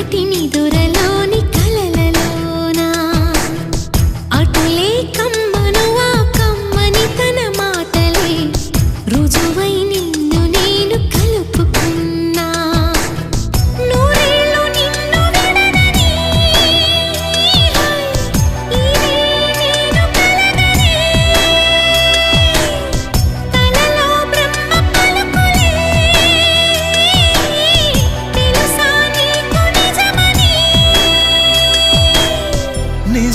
దొరలా